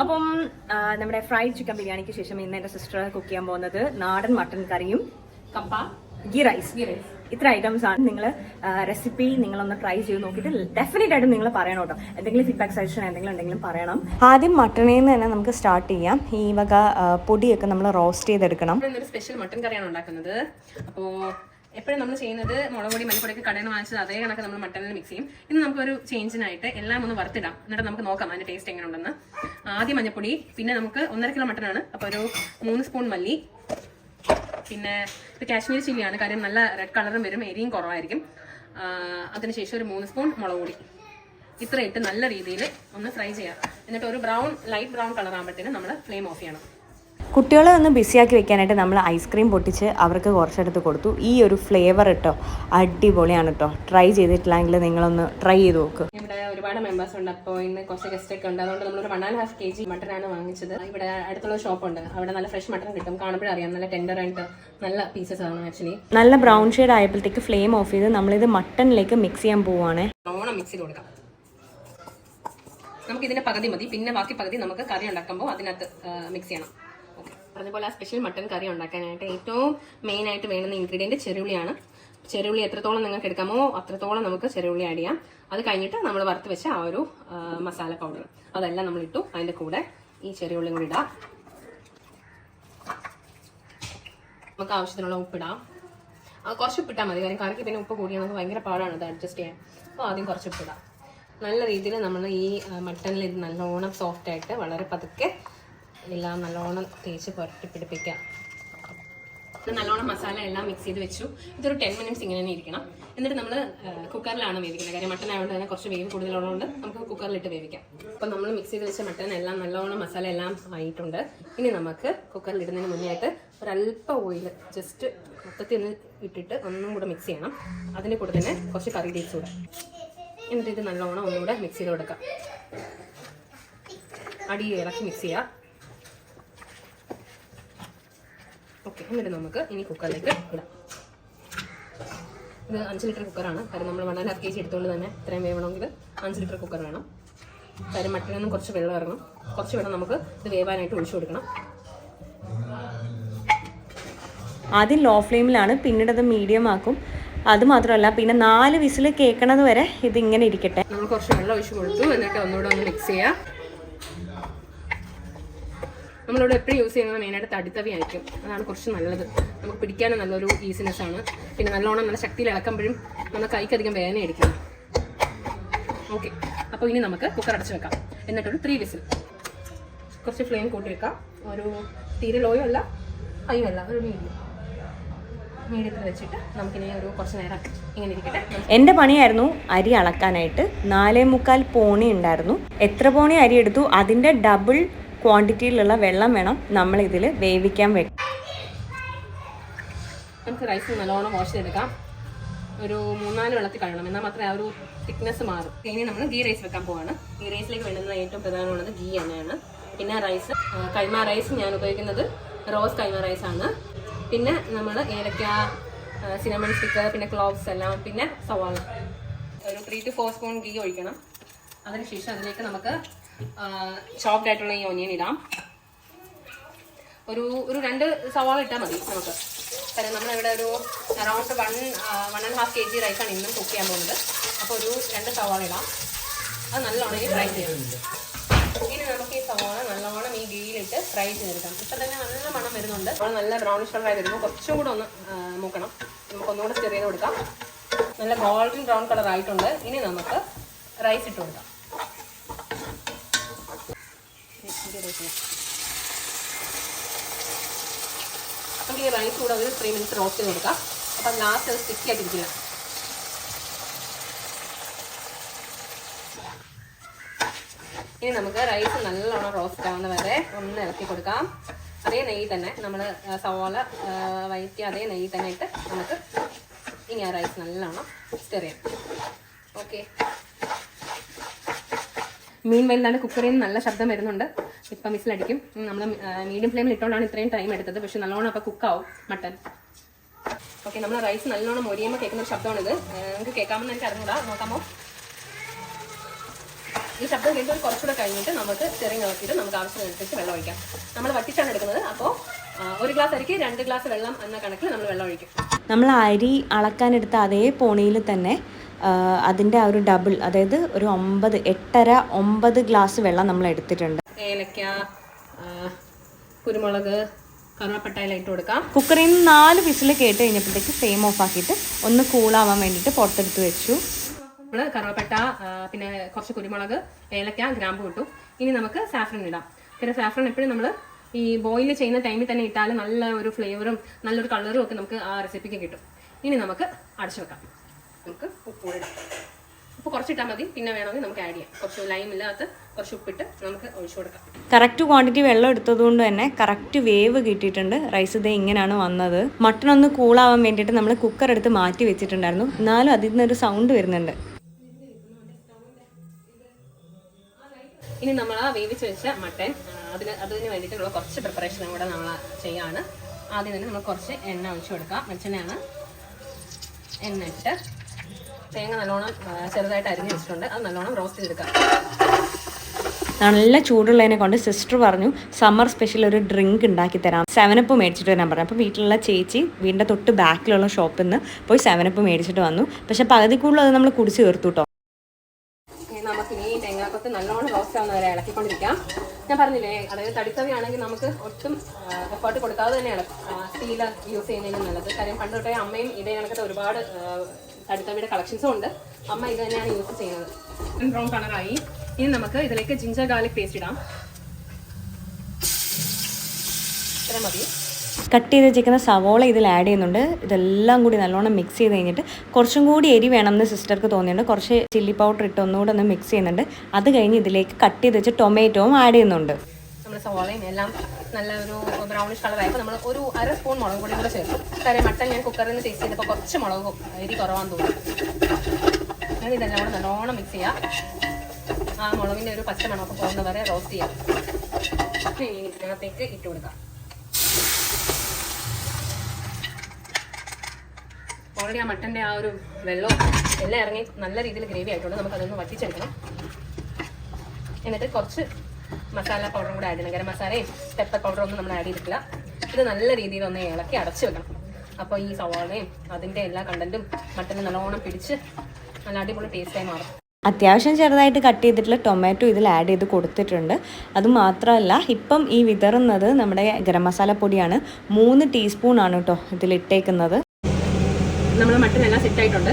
അപ്പം നമ്മുടെ fried chicken ബിരിയാണിക്ക് ശേഷം ഇന്ന് എന്റെ സിസ്റ്റർ കുക്ക് ചെയ്യാൻ പോകുന്നത് നാടൻ മട്ടൻ കറിയും കപ്പ ഗീ റൈസ് ഗീ റൈസ് ഇത്ര ഐറ്റംസ് ആണ് നിങ്ങൾ റെസിപ്പി നിങ്ങളൊന്ന് ട്രൈ ചെയ്ത് നോക്കിയിട്ട് ഡെഫിനറ്റ് ആയിട്ടും നിങ്ങൾ പറയണം കേട്ടോ. എന്തെങ്കിലും ഫീഡ്ബാക്ക് സജഷൻ എന്തെങ്കിലും ഉണ്ടെങ്കിലും പറയണം. ആദ്യം മട്ടണിൽ നിന്ന് തന്നെ നമുക്ക് സ്റ്റാർട്ട് ചെയ്യാം. ഈ വക പൊടിയൊക്കെ നമ്മൾ റോസ്റ്റ് ചെയ്തെടുക്കണം. സ്പെഷ്യൽ മട്ടൺ കറിയാണ് ഉണ്ടാക്കുന്നത്. അപ്പോൾ എപ്പോഴും നമ്മൾ ചെയ്യുന്നത് മുളക് പൊടി മല്ലിപ്പൊടിയൊക്കെ കടയിൽ നിന്ന് വാങ്ങിച്ചത് അതേ കണക്ക് നമ്മൾ മട്ടനിൽ മിക്സ് ചെയ്യും. ഇന്ന് നമുക്കൊരു ചേഞ്ചിനായിട്ട് എല്ലാം ഒന്ന് വറുത്തിടാം. എന്നിട്ട് നമുക്ക് നോക്കാം അതിന്റെ ടേസ്റ്റ് എങ്ങനെ ഉണ്ടെന്ന് ആദ്യം മഞ്ഞപ്പൊടി പിന്നെ നമുക്ക് ഒന്നര കിലോ മട്ടനാണ് അപ്പോൾ ഒരു മൂന്ന് സ്പൂൺ മല്ലി. പിന്നെ ഇത് കാശ്മീരി ചില്ലിയാണ്. കാര്യം നല്ല റെഡ് കളറും വരും എരിയും കുറവായിരിക്കും. അതിനുശേഷം ഒരു മൂന്ന് സ്പൂൺ മുളക് പൊടി. നല്ല രീതിയിൽ ഒന്ന് ഫ്രൈ ചെയ്യാം. എന്നിട്ട് ഒരു ബ്രൗൺ ലൈറ്റ് ബ്രൗൺ കളർ ആകുമ്പോഴത്തേനും നമ്മൾ ഫ്ലെയിം ഓഫ് ചെയ്യണം. കുട്ടികളെ ഒന്ന് ബിസിയാക്കി വെക്കാനായിട്ട് നമ്മൾ ഐസ്ക്രീം പൊട്ടിച്ച് അവർക്ക് കുറച്ചെടുത്ത് കൊടുത്തു. ഈ ഒരു ഫ്ലേവർ കേട്ടോ അടിപൊളിയാണ് കേട്ടോ ട്രൈ ചെയ്തിട്ടില്ലെങ്കിൽ നിങ്ങളൊന്ന് ട്രൈ ചെയ്ത് നോക്ക്. ഇവിടെ ഒരുപാട് മെമ്പേഴ്സ് ഉണ്ട്. അപ്പോൾ ഇന്ന് കുറച്ച് ഗസ്റ്റ് ഒക്കെ ഉണ്ട്. അതുകൊണ്ട് നമ്മൾ ഒരു one and half K G മട്ടനാണ് വാങ്ങിച്ചത്. ഇവിടെ അടുത്തുള്ള ഷോപ്പ് ഉണ്ട്. അവിടെ നല്ല ഫ്രഷ് മട്ടൺ കിട്ടും. കാണുമ്പോഴറിയാം നല്ല ടെൻഡർ ആയിട്ട് നല്ല പീസസ് ആണ് ആക്ച്വലി നല്ല ബ്രൗൺ ഷെയ്ഡ് ആയപ്പോഴത്തേക്ക് ഫ്ലെയിം ഓഫ് ചെയ്ത് നമ്മളിത് മട്ടണിലേക്ക് മിക്സ് ചെയ്യാൻ പോവുകയാണ് ഓണം മിക്സ് ചെയ്ത് കൊടുക്കാം. നമുക്ക് ഇതിന്റെ പകുതി മതി. പിന്നെ ബാക്കി പകുതി നമുക്ക് കറി ഉണ്ടാക്കുമ്പോൾ അതിനകത്ത് മിക്സ് ചെയ്യണം. അതുപോലെ ആ സ്പെഷ്യൽ മട്ടൻ കറി ഉണ്ടാക്കാനായിട്ട് ഏറ്റവും മെയിൻ ആയിട്ട് വേണ്ടുന്ന ഇൻഗ്രീഡിയന്റ് ചെറുള്ളിയാണ് ചെറുള്ളി എത്രത്തോളം നിങ്ങൾക്ക് എടുക്കാമോ അത്രത്തോളം നമുക്ക് ചെറുള്ളി ആഡ് ചെയ്യാം. അത് കഴിഞ്ഞിട്ട് നമ്മൾ വറുത്ത് വെച്ച ആ ഒരു മസാല പൗഡർ അതെല്ലാം നമ്മൾ ഇട്ടു. അതിന്റെ കൂടെ ഈ ചെറിയുള്ളിയും കൂടി ഇടാം. നമുക്ക് ആവശ്യത്തിനുള്ള ഉപ്പിടാം കുറച്ച് ഉപ്പിട്ടാൽ മതി. കാര്യം കറിക്ക് പിന്നെ ഉപ്പ് കൂടിയാൽ നമുക്ക് ഭയങ്കര പാടാണ് അത് അഡ്ജസ്റ്റ് ചെയ്യാൻ. അപ്പോൾ ആദ്യം കുറച്ച് ഉപ്പിടാം നല്ല രീതിയിൽ നമ്മൾ ഈ മട്ടണിൽ ഇത് നല്ലോണം സോഫ്റ്റ് ആയിട്ട് വളരെ പതുക്കെ എല്ലാം നല്ലോണം തേച്ച് പുരട്ടി പിടിപ്പിക്കാം. നല്ലോണം മസാല എല്ലാം മിക്സ് ചെയ്ത് വെച്ചു. ഇതൊരു ടെൻ മിനിറ്റ്സ് ഇങ്ങനെ തന്നെ ഇരിക്കണം. എന്നിട്ട് നമ്മൾ കുക്കറിലാണ് വേവിക്കുന്നത്. കാര്യം മട്ടൻ ആയതുകൊണ്ട് തന്നെ കുറച്ച് വേവ് കൂടുതലുള്ളതുകൊണ്ട് നമുക്ക് കുക്കറിലിട്ട് വേവിക്കാം. അപ്പം നമ്മൾ മിക്സ് ചെയ്ത് വെച്ച മട്ടൻ എല്ലാം നല്ലോണം മസാല എല്ലാം ആയിട്ടുണ്ട്. ഇനി നമുക്ക് കുക്കറിൽ ഇടുന്നതിന് മുന്നേ ആയിട്ട് ഒരല്പം ഓയിൽ ജസ്റ്റ് മൊത്തത്തിൽ ഒന്ന് ഇട്ടിട്ട് ഒന്നും കൂടെ മിക്സ് ചെയ്യണം. അതിന്റെ കൂടെ തന്നെ കുറച്ച് കറി ലീവ്സ് കൂടെ. എന്നിട്ട് ഇത് നല്ലോണം ഒന്നുകൂടെ മിക്സ് ചെയ്ത് കൊടുക്കാം. അടി ഇളക്കി മിക്സ് ചെയ്യാം. ഓക്കെ എന്നിട്ട് നമുക്ക് ഇനി കുക്കറിലേക്ക് ഇടാം. ഇത് അഞ്ച് ലിറ്റർ കുക്കറാണ്. കാരണം നമ്മൾ one and half K G എടുത്തുകൊണ്ട് തന്നെ ഇത്രയും വേവണമെങ്കിൽ അഞ്ച് ലിറ്റർ കുക്കർ വേണം. കാര്യം മട്ടനിൽ നിന്നും കുറച്ച് വെള്ളം ഇറങ്ങും കുറച്ച് വെള്ളം നമുക്ക് ഇത് വേവാനായിട്ട് ഒഴിച്ചു കൊടുക്കണം. ആദ്യം ലോ ഫ്ലെയിമിലാണ് പിന്നീട് അത് മീഡിയം ആക്കും. അത് മാത്രമല്ല പിന്നെ നാല് വിസിൽ കേൾക്കണത് വരെ ഇത് ഇങ്ങനെ ഇരിക്കട്ടെ. നമ്മൾ കുറച്ച് വെള്ളം ഒഴിച്ച് കൊടുത്തു. എന്നിട്ട് ഒന്നുകൂടെ ഒന്ന് മിക്സ് ചെയ്യാം. നമ്മളിവിടെ എപ്പോഴും യൂസ് ചെയ്യുന്നത് മെയിനായിട്ട് തടിത്തവി ആയിരിക്കും അതാണ് കുറച്ച് നല്ലത്. നമുക്ക് പിടിക്കാനും നല്ലൊരു ഈസിനെസ് ആണ്. പിന്നെ നല്ലോണം നല്ല ശക്തിയിൽ ഇളക്കുമ്പോഴും നമ്മൾ കൈക്കധികം വേദന അടിക്കും ഓക്കെ അപ്പോൾ ഇനി നമുക്ക് കുക്കർ അടച്ചു വെക്കാം. എന്നിട്ടൊരു ത്രീ വിസിൽ കുറച്ച് ഫ്ലെയിം കൂട്ടി വെക്കാം. ഒരു തീരെ ലോയോ അല്ല ഹൈയോ അല്ല ഒരു മീഡിയം മീഡിയത്തിൽ വെച്ചിട്ട് നമുക്കിനി ഒരു കുറച്ച് നേരം ഇങ്ങനെ ഇരിക്കട്ടെ. എന്റെ പണിയായിരുന്നു അരി അളക്കാനായിട്ട്. നാലേ മുക്കാൽ പോണി ഉണ്ടായിരുന്നു. എത്ര പോണി അരി എടുത്തു? അതിന്റെ ഡബിൾ ക്വാണ്ടിറ്റിയിലുള്ള വെള്ളം വേണം. നമ്മൾ ഇതിൽ വേവിക്കാൻ വെക്കാം നമുക്ക് റൈസ് നല്ലോണം വാഷ് ചെയ്തെടുക്കാം. ഒരു മൂന്നാൽ വെള്ളത്തിൽ കഴുകണം. എന്നാൽ മാത്രമേ ആ ഒരു തിക്നെസ് മാറും. ഇനി നമ്മൾ ഗീ റൈസ് വെക്കാൻ പോവാണ്. ഗീ റൈസിലേക്ക് വേണ്ടുന്ന ഏറ്റവും പ്രധാനമുള്ളത് ഗീ തന്നെയാണ്. പിന്നെ റൈസ് കൈമ റൈസ് ഞാൻ ഉപയോഗിക്കുന്നത് റോസ് കൈമ റൈസ് ആണ്. പിന്നെ നമ്മൾ ഏലക്ക സിനമൺ സ്റ്റിക്ക് പിന്നെ ക്ലോവ്സ് എല്ലാം പിന്നെ സവാള. ഒരു three to four spoon ghee ഒഴിക്കണം. അതിനുശേഷം അതിലേക്ക് നമുക്ക് ചോപ്ഡ് ആയിട്ടുള്ള ഈ ഒനിയൻ ഇടാം. ഒരു ഒരു രണ്ട് സവാള ഇട്ടാൽ മതി നമുക്ക്. കാരണം നമ്മളിവിടെ ഒരു around one one and half K G റൈസാണ് ഇന്നും കുക്ക് ചെയ്യാൻ പോകുന്നത്. അപ്പോൾ ഒരു രണ്ട് സവാള ഇടാം. അത് നല്ലോണം ഫ്രൈ ചെയ്യുന്നുണ്ട് ഇനി നമുക്ക് ഈ സവാള നല്ലോണം ഈ ഗീയിലിട്ട് ഫ്രൈ ചെയ്തെടുക്കാം. ഇപ്പം തന്നെ നല്ല മണം വരുന്നുണ്ട്. അപ്പോൾ നല്ല ബ്രൗണിഷ് കളറായി വരുമ്പോൾ കുറച്ചും കൂടെ ഒന്ന് മൂക്കണം. നമുക്ക് ഒന്നുകൂടെ സ്റ്റിർ കൊടുക്കാം. നല്ല ഗോൾഡൻ ബ്രൗൺ കളർ ആയിട്ടുണ്ട്. ഇനി നമുക്ക് റൈസ് ഇട്ട് കൊടുക്കാം. നമുക്ക് ഈ റൈസ് കൂടെ ഒരു ത്രീ മിനിറ്റ്സ് റോസ്റ്റ് ചെയ്ത് കൊടുക്കാം അപ്പം ലാസ്റ്റ് അത് സ്റ്റിക്കി ആയിട്ടിരിക്കില്ല ഇനി നമുക്ക് റൈസ് നല്ലോണം റോസ്റ്റ് ആവുന്ന വരെ ഒന്ന് ഇളക്കി കൊടുക്കാം. അതേ നെയ്യ് തന്നെ നമ്മൾ സവാള വയറ്റി അതേ നെയ്യ് തന്നെ ഇട്ട് നമുക്ക് ഇനി ആ റൈസ് നല്ലോണം സ്റ്റെർ ചെയ്യാം. ഓക്കെ മീൻ വലുതാണ് കുക്കറിൽ നിന്ന് നല്ല ശബ്ദം വരുന്നുണ്ട്. ഇപ്പം മിസ്സിലടിക്കും നമ്മൾ മീഡിയം ഫ്ലെയിമിൽ ഇട്ടുകൊണ്ടാണ് ഇത്രയും ടൈം എടുത്തത്. പക്ഷെ നല്ലോണം അപ്പോൾ കുക്കാവും മട്ടൻ. ഓക്കെ നമ്മൾ റൈസ് നല്ലോണം മൊരിയുമ്പോൾ കേൾക്കുന്ന ഒരു ശബ്ദമാണിത്. നിങ്ങൾക്ക് കേൾക്കാമെന്ന് എനിക്ക് അറിഞ്ഞൂടാ. നോക്കാമോ? ഈ ശബ്ദം കേട്ട് കുറച്ചുകൂടെ കഴിഞ്ഞിട്ട് നമുക്ക് ചെറിയ നോക്കിയിട്ട് നമുക്ക് ആവശ്യത്തിനനുസരിച്ച് വെള്ളം ഒഴിക്കാം. നമ്മൾ വറ്റിച്ചാണ് എടുക്കുന്നത്. അപ്പോൾ ഒരു ഗ്ലാസ് അരിക്ക് രണ്ട് ഗ്ലാസ് വെള്ളം എന്ന കണക്കിൽ നമ്മൾ വെള്ളം ഒഴിക്കും. നമ്മൾ അരി അളക്കാനെടുത്ത അതേ പോണിയിൽ തന്നെ അതിന്റെ ആ ഒരു ഡബിൾ അതായത് ഒരു ഒമ്പത് എട്ടര ഒമ്പത് ഗ്ലാസ് വെള്ളം നമ്മൾ എടുത്തിട്ടുണ്ട്. ഏലക്ക കുരുമുളക് കറുവപ്പട്ടയില ഇട്ട് കൊടുക്കാം. കുക്കറിൽ നിന്ന് നാല് വിസിൽ കേട്ട് കഴിഞ്ഞപ്പോഴത്തേക്ക് ഫ്ലെയിം ഓഫ് ആക്കിയിട്ട് ഒന്ന് കൂളാവാൻ വേണ്ടിയിട്ട് പുറത്തെടുത്ത് വെച്ചു. നമ്മൾ കറുവപ്പട്ട പിന്നെ കുറച്ച് കുരുമുളക് ഏലക്ക ഗ്രാമ്പു ഇട്ടു. ഇനി നമുക്ക് സാഫ്രൻ ഇടാം. പിന്നെ സാഫ്രൻ എപ്പോഴും നമ്മൾ ഈ ബോയിൽ ചെയ്യുന്ന ടൈമിൽ തന്നെ ഇട്ടാലും നല്ല ഒരു ഫ്ലേവറും നല്ലൊരു കളറും ഒക്കെ നമുക്ക് ആ റെസിപ്പിക്ക് കിട്ടും. ഇനി നമുക്ക് അടച്ചു വെക്കാം. നമുക്ക് ഉപ്പ് കൂടെ ഇടാം. ഉപ്പ് കുറച്ചിട്ടാൽ മതി. പിന്നെ വേണമെങ്കിൽ നമുക്ക് ആഡ് ചെയ്യാം. കുറച്ച് ലൈം ഇല്ലാത്ത കുറച്ച് ഉപ്പിട്ട് നമുക്ക് ഒഴിച്ചു കൊടുക്കാം. കറക്റ്റ് ക്വാണ്ടിറ്റി വെള്ളം എടുത്തതുകൊണ്ട് തന്നെ കറക്റ്റ് വേവ് കിട്ടിയിട്ടുണ്ട്. റൈസ് ഇതേ ഇങ്ങനെയാണ് വന്നത്. മട്ടൺ ഒന്ന് കൂളാവാൻ വേണ്ടിയിട്ട് നമ്മൾ കുക്കർ എടുത്ത് മാറ്റി വെച്ചിട്ടുണ്ടായിരുന്നു. എന്നാലും അതിൽ നിന്നൊരു സൗണ്ട് വരുന്നുണ്ട്. ഇനി നമ്മൾ ആ വേവിച്ച് വെച്ച മട്ടൻ അതിന് അതിന് വേണ്ടിയിട്ടുള്ള കുറച്ച് പ്രിപ്പറേഷനും കൂടെ നമ്മൾ ചെയ്യാണ്. ആദ്യം തന്നെ നമ്മൾ കുറച്ച് എണ്ണ ഒഴിച്ചു കൊടുക്കാം. വെളിച്ചെണ്ണയാണ് എണ്ണ ഇട്ട് തേങ്ങ നല്ലോണം ചെറുതായിട്ട് അരിഞ്ഞ് വെച്ചിട്ടുണ്ട്. അത് നല്ലോണം റോസ്റ്റ് ചെയ്തെടുക്കാം. നല്ല ചൂടുള്ളതിനെ കൊണ്ട് സിസ്റ്റർ പറഞ്ഞു സമ്മർ സ്പെഷ്യൽ ഒരു ഡ്രിങ്ക് ഉണ്ടാക്കി തരാം. സെവനപ്പ് മേടിച്ചിട്ട് വരാൻ പറഞ്ഞു. അപ്പോൾ വീട്ടിലുള്ള ചേച്ചി വീടിന്റെ തൊട്ട് ബാക്കിലുള്ള ഷോപ്പിൽ നിന്ന് പോയി സെവനപ്പ് മേടിച്ചിട്ട് വന്നു. പക്ഷേ പകുതി കൂടുതൽ അത് നമ്മൾ കുടിച്ച് തീർത്തു കേട്ടോ നമുക്ക് ഇനി തേങ്ങാക്കൊത്ത് നല്ലോണം റോസ്റ്റ് ആവുന്ന വരെ ഇളക്കിക്കൊണ്ടിരിക്കാം. ഞാൻ പറഞ്ഞില്ലേ അതായത് തടിത്തവയാണെങ്കിൽ നമുക്ക് ഒട്ടും എഫേർട്ട് കൊടുക്കാതെ തന്നെയാണ് സ്റ്റീൽ യൂസ് ചെയ്യുന്നതിന് നല്ലത്. കാര്യം പണ്ട് തൊട്ടേ അമ്മയും ഇതേ കണക്കത്തെ ഒരുപാട് ആ, തടിത്തവിയുടെ കളക്ഷൻസും ഉണ്ട്. അമ്മ ഇത് തന്നെയാണ് യൂസ് ചെയ്യുന്നത്. ബ്രൗൺ കളറായി ഇനി നമുക്ക് ഇതിലേക്ക് ജിഞ്ചർ ഗാർലിക് പേസ്റ്റ് ഇടാം. ഇത്ര മതി. കട്ട് ചെയ്ത് വെച്ചിരിക്കുന്ന സവോള ഇതിൽ ആഡ് ചെയ്യുന്നുണ്ട്. ഇതെല്ലാം കൂടി നല്ലോണം മിക്സ് ചെയ്ത് കഴിഞ്ഞിട്ട് കുറച്ചും കൂടി എരി വേണമെന്ന് സിസ്റ്റർക്ക് തോന്നിയിട്ടുണ്ട്. കുറച്ച് ചില്ലി പൗഡർ ഇട്ട് ഒന്നുകൂടെ ഒന്ന് മിക്സ് ചെയ്യുന്നുണ്ട്. അത് കഴിഞ്ഞ് ഇതിലേക്ക് കട്ട് ചെയ്ത് വെച്ച് ടൊമാറ്റോവും ആഡ് ചെയ്യുന്നുണ്ട്. നമ്മൾ സോളയും എല്ലാം നല്ല ഒരു ബ്രൗണിഷ് കളറായപ്പോൾ നമ്മൾ ഒരു അര സ്പൂൺ മുളക് പൊടിയും കൂടെ ചേർക്കും കാര്യം മട്ടൻ ഞാൻ കുക്കറിൽ നിന്ന് ടേസ്റ്റ് ചെയ്തപ്പോൾ കുറച്ച് മുളക് എരി കുറവാന്ന് തോന്നി ഞാൻ ഇതെല്ലാം കൂടെ നല്ലോണം മിക്സ് ചെയ്യാം. ആ മുളകിന്റെ ഒരു പച്ച മണമൊക്കെ പോകുന്ന വരെ റോസ്റ്റ് ചെയ്യാം. ഇതിനകത്തേക്ക് ഇട്ട് കൊടുക്കാം. ഓൾറെഡി ആ മട്ടന്റെ ആ ഒരു വെള്ളവും എല്ലാം ഇറങ്ങി നല്ല രീതിയിൽ ഗ്രേവി ആയിട്ടുണ്ട്. നമുക്കതൊന്ന് വറ്റിച്ചെടുക്കണം. എന്നിട്ട് കുറച്ച് മസാല പൗഡറും കൂടെ ആഡ് ചെയ്യണം. ഗരം മസാലയും പെപ്പർ പൗഡറും ഒന്നും നമ്മൾ ആഡ് ചെയ്തിട്ടില്ല. ഇത് നല്ല രീതിയിൽ ഒന്ന് ഇളക്കി അടച്ചു വെക്കണം. അപ്പോൾ ഈ സവാളയും അതിന്റെ എല്ലാ കണ്ടന്റും മട്ടനും നല്ലോണം പിടിച്ച് നല്ല അടിപൊളി ടേസ്റ്റായി മാറും. അത്യാവശ്യം ചെറുതായിട്ട് കട്ട് ചെയ്തിട്ടുള്ള ടൊമാറ്റോ ഇതിൽ ആഡ് ചെയ്ത് കൊടുത്തിട്ടുണ്ട്. അതുമാത്രമല്ല ഇപ്പം ഈ വിതറുന്നത് നമ്മുടെ ഗരം മസാല പൊടിയാണ്. മൂന്ന് ടീസ്പൂൺ ആണ് കേട്ടോ ഇതിലിട്ടേക്കുന്നത് നമ്മൾ മട്ടൻ എല്ലാം സെറ്റ് ആയിട്ടുണ്ട്.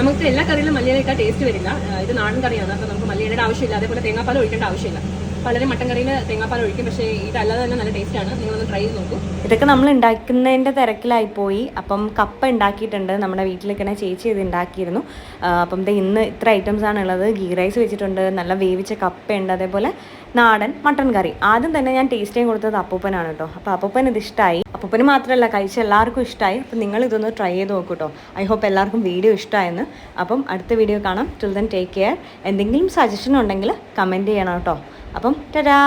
നമുക്ക് എല്ലാ കറിയിലും മല്ലിയിലേക്കാ ടേസ്റ്റ് വരില്ല. ഇത് നാടൻ കറിയാണ്. അപ്പോൾ നമുക്ക് മല്ലിയുടെ ആവശ്യമില്ല. അതേപോലെ തേങ്ങാപ്പാൽ ഒഴിക്കേണ്ട ആവശ്യമില്ല. പലരും മട്ടൻ കറിയിൽ തേങ്ങാപ്പാൽ ഒഴിക്കും. പക്ഷേ ഇതല്ലാതെ തന്നെ നല്ല ടേസ്റ്റാണ് നിങ്ങളൊന്ന് ട്രൈ ചെയ്ത് നോക്കൂ. ഇതൊക്കെ നമ്മൾ ഉണ്ടാക്കുന്നതിന്റെ തിരക്കിലായി പോയി. അപ്പം കപ്പ ഉണ്ടാക്കിയിട്ടുണ്ട്. നമ്മുടെ വീട്ടിലേക്കാണ് ചേച്ചി ഇത് ഉണ്ടാക്കിയിരുന്നു. അപ്പം ഇന്ന് ഇത്ര ഐറ്റംസ് ആണുള്ളത് ഗീ റൈസ് വെച്ചിട്ടുണ്ട്. നല്ല വേവിച്ച കപ്പയുണ്ട്. അതേപോലെ നാടൻ മട്ടൻ കറി. ആദ്യം തന്നെ ഞാൻ ടേസ്റ്റ് ചെയ്യാൻ കൊടുത്തത് അപ്പൂപ്പനാണ് കേട്ടോ. അപ്പോൾ അപ്പൂപ്പൻ ഇത് ഇഷ്ടമായി അപ്പൂപ്പന് മാത്രമല്ല കഴിച്ച എല്ലാവർക്കും ഇഷ്ടമായി അപ്പം നിങ്ങൾ ഇതൊന്ന് ട്രൈ ചെയ്ത് നോക്കൂ കേട്ടോ. ഐ ഹോപ്പ് എല്ലാവർക്കും വീഡിയോ ഇഷ്ടമായെന്ന് അപ്പം അടുത്ത വീഡിയോ കാണാം. ടിൽ ദൻ ടേക്ക് കെയർ എന്തെങ്കിലും സജഷൻ ഉണ്ടെങ്കിൽ കമന്റ് ചെയ്യണം കേട്ടോ. അപ്പം ടാ